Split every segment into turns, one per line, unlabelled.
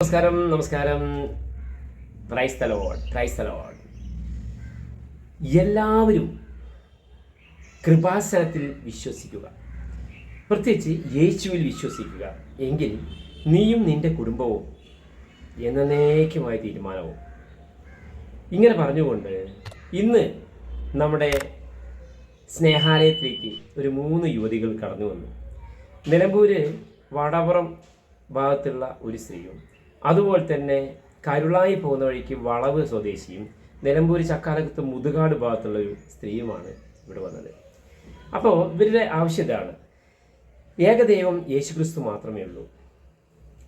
നമസ്കാരം നമസ്കാരം. പ്രൈസ് തലോഡ് എല്ലാവരും കൃപാസനത്തിൽ വിശ്വസിക്കുക. പ്രത്യേകിച്ച് യേശുവിൽ വിശ്വസിക്കുക. എങ്കിൽ നീയും നിന്റെ കുടുംബവും എന്നേക്കുമായ തീരുമാനവും. ഇങ്ങനെ പറഞ്ഞുകൊണ്ട് ഇന്ന് നമ്മുടെ സ്നേഹാലയത്തിലേക്ക് ഒരു മൂന്ന് യുവതികൾ കടന്നു വന്നു. നിലമ്പൂര് വടവറം ഭാഗത്തുള്ള ഒരു സ്ത്രീയും അതുപോലെ തന്നെ കരുളായി പോകുന്ന വഴിക്ക് വളവ് സ്വദേശിയും നിലമ്പൂർ ചക്കാലകത്ത് മുതുകാട് ഭാഗത്തുള്ള ഒരു സ്ത്രീയുമാണ് ഇവിടെ വന്നത്. അപ്പോൾ ഇവരുടെ ആവശ്യം ഇതാണ്. ഏകദൈവം യേശുക്രിസ്തു മാത്രമേ ഉള്ളൂ.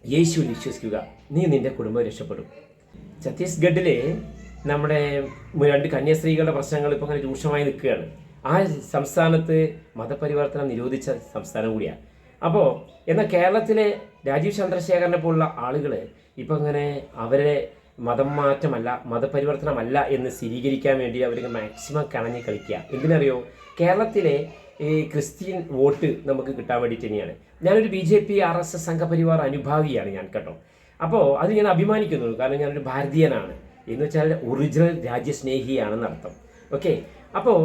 യേശു വിശ്വസിക്കുക. നീ നിന്റെ കുടുംബം രക്ഷപ്പെടും. ഛത്തീസ്ഗഡിലെ നമ്മുടെ രണ്ട് കന്യാസ്ത്രീകളുടെ പ്രശ്നങ്ങൾ ഇപ്പോൾ അങ്ങനെ രൂക്ഷമായി നിൽക്കുകയാണ്. ആ സംസ്ഥാനത്ത് മതപരിവർത്തനം നിരോധിച്ച സംസ്ഥാനം കൂടിയാണ് അപ്പോൾ എന്നാൽ കേരളത്തിലെ രാജീവ് ചന്ദ്രശേഖരനെ പോലുള്ള ആളുകൾ ഇപ്പം ഇങ്ങനെ അവരെ മതം മാറ്റമല്ല മതപരിവർത്തനമല്ല എന്ന് സ്ഥിരീകരിക്കാൻ വേണ്ടി അവർ മാക്സിമം കണഞ്ഞ് കളിക്കുക. എന്തിനറിയോ? കേരളത്തിലെ ഈ ക്രിസ്ത്യൻ വോട്ട് നമുക്ക് കിട്ടാൻ വേണ്ടി തന്നെയാണ്. ഞാനൊരു B J P R S S Sangh Parivar അനുഭാവിയാണ് ഞാൻ കേട്ടോ. അപ്പോൾ അത് ഞാൻ അഭിമാനിക്കുന്നു കാരണം ഞാനൊരു ഭാരതീയനാണ്. എന്ന് വെച്ചാൽ ഒറിജിനൽ രാജ്യസ്നേഹിയാണെന്ന് അർത്ഥം ഓക്കെ? അപ്പോൾ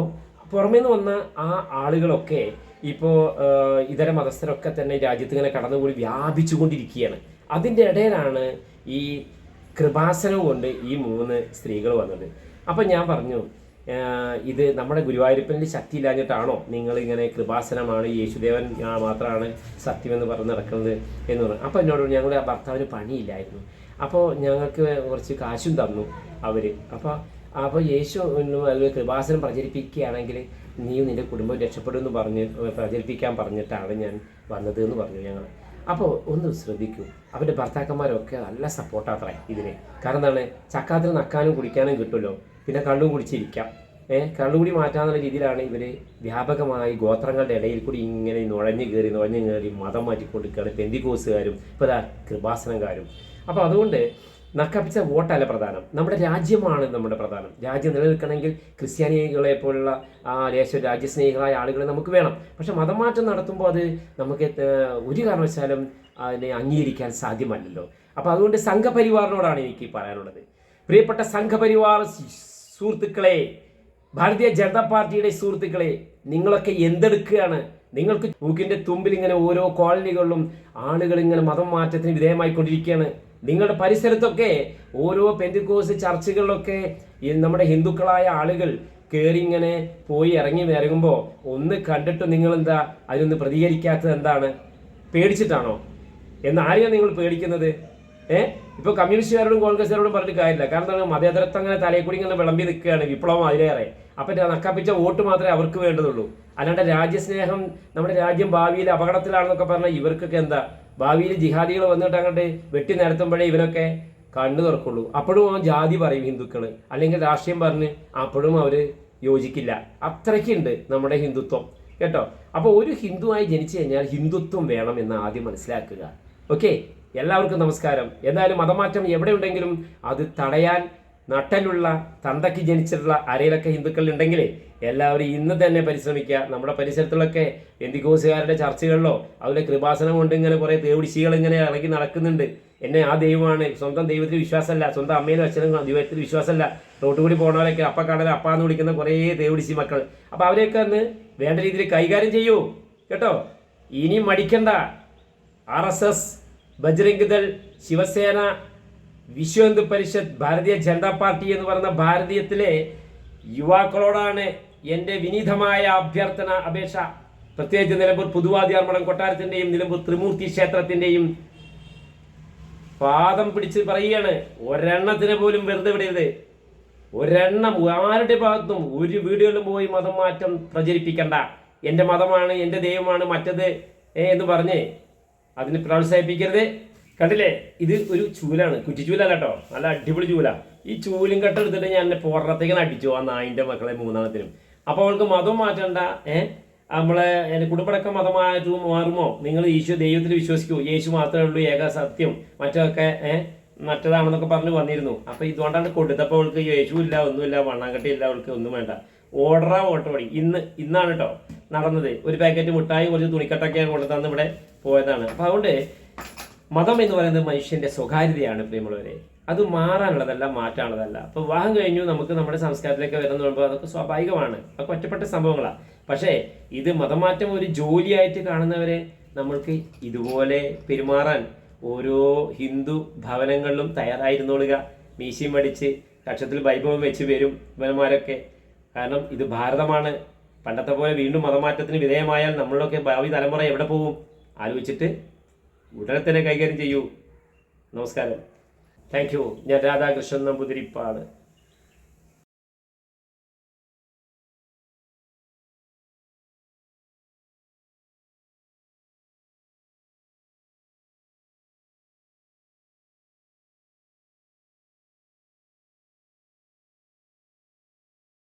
പുറമേ നിന്ന് വന്ന ആ ആളുകളൊക്കെ ഇപ്പോൾ ഇതര മതസ്ഥരൊക്കെ തന്നെ രാജ്യത്ത് ഇങ്ങനെ കടന്നുകൂടി വ്യാപിച്ചുകൊണ്ടിരിക്കുകയാണ്. അതിന്റെ ഇടയിലാണ് ഈ കൃപാസനം കൊണ്ട് ഈ മൂന്ന് സ്ത്രീകൾ വന്നത്. അപ്പം ഞാൻ പറഞ്ഞു ഇത് നമ്മുടെ ഗുരുവായൂരപ്പനിൽ ശക്തി ഇല്ലാഞ്ഞിട്ടാണോ നിങ്ങൾ ഇങ്ങനെ കൃപാസനമാണ് യേശുദേവൻ മാത്രമാണ് സത്യമെന്ന് പറഞ്ഞ് നടക്കുന്നത് എന്ന് പറഞ്ഞു. അപ്പോൾ എന്നോട് ഞങ്ങളുടെ ആ ഭർത്താവിന് പണിയില്ലായിരുന്നു. അപ്പോൾ ഞങ്ങൾക്ക് കുറച്ച് കാശും തന്നു അവർ അപ്പോൾ അപ്പോൾ യേശു കൃപാസനം പ്രചരിപ്പിക്കുകയാണെങ്കിൽ നീയും നിന്റെ കുടുംബം രക്ഷപ്പെടുമെന്ന് പറഞ്ഞ് പ്രചരിപ്പിക്കാൻ പറഞ്ഞിട്ടാണ് ഞാൻ വന്നത് എന്ന് പറഞ്ഞു ഞങ്ങൾ അപ്പോൾ ഒന്ന് ശ്രദ്ധിക്കൂ അവരുടെ ഭർത്താക്കന്മാരൊക്കെ നല്ല സപ്പോർട്ടാത്രേ ഇതിന്. കാരണം എന്താണ്? ചക്കാത്തിൽ നക്കാനും കുടിക്കാനും കിട്ടുമല്ലോ. പിന്നെ കള്ളും കുടിച്ചിരിക്കാം. ഏഹ് കള്ളുകൂടി മാറ്റാന്നുള്ള രീതിയിലാണ് ഇവർ വ്യാപകമായി ഗോത്രങ്ങളുടെ ഇടയിൽ കൂടി ഇങ്ങനെ നുഴഞ്ഞു കയറി നുഴഞ്ഞു കയറി മതം മാറ്റിക്കൊടുക്കുകയാണ് പെന്തിക്കോസുകാരും ഇപ്പോൾ കൃപാസനക്കാരും. അപ്പോൾ അതുകൊണ്ട് നക്കപ്പിച്ച വോട്ടല്ല പ്രധാനം. നമ്മുടെ രാജ്യമാണ് നമ്മുടെ പ്രധാനം. രാജ്യം നിലനിൽക്കണമെങ്കിൽ ക്രിസ്ത്യാനികളെ പോലുള്ള ആ ദേശ രാജ്യസ്നേഹികളായ ആളുകളെ നമുക്ക് വേണം. പക്ഷെ മതമാറ്റം നടത്തുമ്പോൾ അത് നമുക്ക് ഒരു കാരണവശാലും അതിനെ അംഗീകരിക്കാൻ സാധ്യമല്ലല്ലോ. അപ്പോൾ അതുകൊണ്ട് സംഘപരിവാറിനോടാണ് എനിക്ക് പറയാനുള്ളത്. പ്രിയപ്പെട്ട സംഘപരിവാർ സുഹൃത്തുക്കളെ ഭാരതീയ ജനതാ പാർട്ടിയുടെ സുഹൃത്തുക്കളെ നിങ്ങളൊക്കെ എന്തെടുക്കുകയാണ്? നിങ്ങൾക്ക് മൂക്കിന്റെ തുമ്പിൽ ഇങ്ങനെ ഓരോ കോളനികളിലും ആളുകൾ ഇങ്ങനെ മതം മാറ്റത്തിന് വിധേയമായിക്കൊണ്ടിരിക്കുകയാണ്. നിങ്ങളുടെ പരിസരത്തൊക്കെ ഓരോ പെന്തിക്കോസ് ചർച്ചകളിലൊക്കെ നമ്മുടെ ഹിന്ദുക്കളായ ആളുകൾ കയറി ഇങ്ങനെ പോയി ഇറങ്ങി ഇറങ്ങുമ്പോൾ ഒന്ന് കണ്ടിട്ട് നിങ്ങൾ എന്താ അതിനൊന്ന് പ്രതികരിക്കാത്തത് എന്താണ്? പേടിച്ചിട്ടാണോ? എന്ന് ആരെയാണ് നിങ്ങൾ പേടിക്കുന്നത്? ഏഹ് ഇപ്പൊ കമ്മ്യൂണിസ്റ്റുകാരോടും കോൺഗ്രസ്സുകാരോടും പറഞ്ഞിട്ട് കാര്യമില്ല. കാരണം എന്താണ്? മതേതരത്വം അങ്ങനെ തലയെക്കൂടി കൂടി ഇങ്ങനെ വിളമ്പി നിൽക്കുകയാണ് വിപ്ലവം അതിലേറെ. അപ്പൊ നക്കാപ്പിച്ച വോട്ട് മാത്രമേ അവർക്ക് വേണ്ടതുള്ളൂ. അല്ലാണ്ട് രാജ്യസ്നേഹം നമ്മുടെ രാജ്യം ഭാവിയിൽ അപകടത്തിലാണെന്നൊക്കെ പറഞ്ഞാൽ ഇവർക്കൊക്കെ എന്താ? ഭാവിയിൽ ജിഹാദികൾ വന്നിട്ട് അങ്ങോട്ട് വെട്ടി നടത്തുമ്പോഴേ ഇവനൊക്കെ കണ്ണു തുറക്കുള്ളൂ. അപ്പോഴും ആ ജാതി പറയും ഹിന്ദുക്കൾ അല്ലെങ്കിൽ രാഷ്ട്രീയം പറഞ്ഞ് അപ്പോഴും അവർ യോജിക്കില്ല. അത്രയ്ക്കുണ്ട് നമ്മുടെ ഹിന്ദുത്വം. കേട്ടോ? അപ്പോൾ ഒരു ഹിന്ദുവായി ജനിച്ചു കഴിഞ്ഞാൽ ഹിന്ദുത്വം വേണം എന്ന് ആദ്യം മനസ്സിലാക്കുക. ഓക്കെ? എല്ലാവർക്കും നമസ്കാരം. എന്തായാലും മതമാറ്റം എവിടെ ഉണ്ടെങ്കിലും അത് തടയാൻ നട്ടലുള്ള തന്തയ്ക്ക് ജനിച്ചിട്ടുള്ള അരയിലൊക്കെ ഹിന്ദുക്കൾ ഉണ്ടെങ്കിൽ എല്ലാവരും ഇന്ന് തന്നെ പരിശ്രമിക്കുക. നമ്മുടെ പരിസരത്തുള്ളൊക്കെ എന്തിക്കോസുകാരുടെ ചർച്ചകളിലോ അതിലെ കൃപാസനം കൊണ്ട് ഇങ്ങനെ കുറേ തേവിടിശികൾ ഇങ്ങനെ ഇറങ്ങി നടക്കുന്നുണ്ട്. എന്നെ ആ ദൈവമാണ്. സ്വന്തം ദൈവത്തിൽ വിശ്വാസമല്ല. സ്വന്തം അമ്മയിലും അച്ഛനും ദൈവത്തിൽ വിശ്വാസമല്ല. റോട്ട് കൂടി അപ്പ കടല അപ്പ എന്ന് വിളിക്കുന്ന കുറേ തേവിടിശി മക്കൾ. അപ്പോൾ അവരെയൊക്കെ ഒന്ന് വേണ്ട രീതിയിൽ കൈകാര്യം ചെയ്യൂ. കേട്ടോ? ഇനി മടിക്കണ്ട. R S S Bajrang Dal Shiv Sena Vishwa Hindu Parishad Bharatiya Janata party എന്ന് പറയുന്ന ഭാരതീയത്തിലെ യുവാക്കളോടാണ് എന്റെ വിനീതമായ അഭ്യർത്ഥന അപേക്ഷ. പ്രത്യേകിച്ച് നിലമ്പൂർ പുതുവാദിയാർമടം കൊട്ടാരത്തിന്റെയും നിലമ്പൂർ ത്രിമൂർത്തി ക്ഷേത്രത്തിന്റെയും പാദം പിടിച്ച് പറയുകയാണ് ഒരെണ്ണത്തിന് പോലും വെറുതെ വിടരുത്. ഒരെണ്ണം ആരുടെ ഭാഗത്തും ഒരു വീടുകളിലും പോയി മതം മാറ്റം പ്രചരിപ്പിക്കണ്ട. എന്റെ മതമാണ് എന്റെ ദൈവമാണ് മറ്റത് എന്ന് പറഞ്ഞ് അതിന് പ്രോത്സാഹിപ്പിക്കരുത്. കണ്ടില്ലേ? ഇത് ഒരു ചൂലാണ്. കുറ്റിച്ചൂല കേട്ടോ. നല്ല അടിപൊളി ചൂല. ഈ ചൂലും കട്ട എടുത്തിട്ട് ഞാൻ എന്നെ പുറത്തേക്ക് അടിച്ചു ആ നായിന്റെ മക്കളെ മൂന്നാമത്തിനും. അപ്പോൾ അവൾക്ക് മതം മാറ്റണ്ട ഏ? നമ്മളെ എന്റെ കുടുംബടക്കം മതമായിട്ടും മാറുമോ? നിങ്ങൾ ഈശോ ദൈവത്തിൽ വിശ്വസിക്കൂ. യേശു മാത്രമേ ഉള്ളൂ ഏക സത്യം. മറ്റൊക്കെ ഏ? മറ്റതാണെന്നൊക്കെ പറഞ്ഞ് വന്നിരുന്നു. അപ്പോൾ ഇതുകൊണ്ടാണ് കൊടുത്തപ്പോൾ അവൾക്ക് യേശു ഇല്ല ഒന്നുമില്ല വണ്ണാങ്കട്ടി ഇല്ല അവൾക്ക് ഒന്നും വേണ്ട. ഓർഡറാ ഓട്ടോടി ഇന്ന് ഇന്നാണ് കേട്ടോ നടന്നത്. ഒരു പാക്കറ്റ് മുട്ടായി കുറച്ച് തുണിക്കട്ടൊക്കെയാണ് കൊണ്ടു തന്ന് ഇവിടെ പോയതാണ്. അപ്പോൾ അതുകൊണ്ട് മതം എന്ന് പറയുന്നത് മനുഷ്യന്റെ സ്വകാര്യതയാണ് പ്രിയമുള്ളവരെ. അത് മാറാനുള്ളതല്ല മാറ്റാനുള്ളതല്ല. അപ്പോൾ വിവാഹം കഴിഞ്ഞു നമുക്ക് നമ്മുടെ സംസ്കാരത്തിലേക്ക് വരുന്ന പറയുമ്പോൾ അതൊക്കെ സ്വാഭാവികമാണ്. അതൊക്കെ ഒറ്റപ്പെട്ട സംഭവങ്ങളാണ് പക്ഷേ ഇത് മതമാറ്റം ഒരു ജോലിയായിട്ട് കാണുന്നവരെ നമ്മൾക്ക് ഇതുപോലെ പെരുമാറാൻ ഓരോ ഹിന്ദു ഭവനങ്ങളിലും തയ്യാറായിരുന്നോളുക. മീശയും അടിച്ച് കക്ഷത്തിൽ ബൈബിളും വെച്ച് വരും ഇവന്മാരൊക്കെ. കാരണം ഇത് ഭാരതമാണ്. പണ്ടത്തെ പോലെ വീണ്ടും മതമാറ്റത്തിന് വിധേയമായാൽ നമ്മളൊക്കെ ഭാവി തലമുറ എവിടെ പോകും? ആലോചിച്ചിട്ട് ഉടനെ തന്നെ കൈകാര്യം ചെയ്യൂ. നമസ്കാരം. താങ്ക് യു ഞാൻ രാധാകൃഷ്ണൻ നമ്പൂതിരിപ്പാട്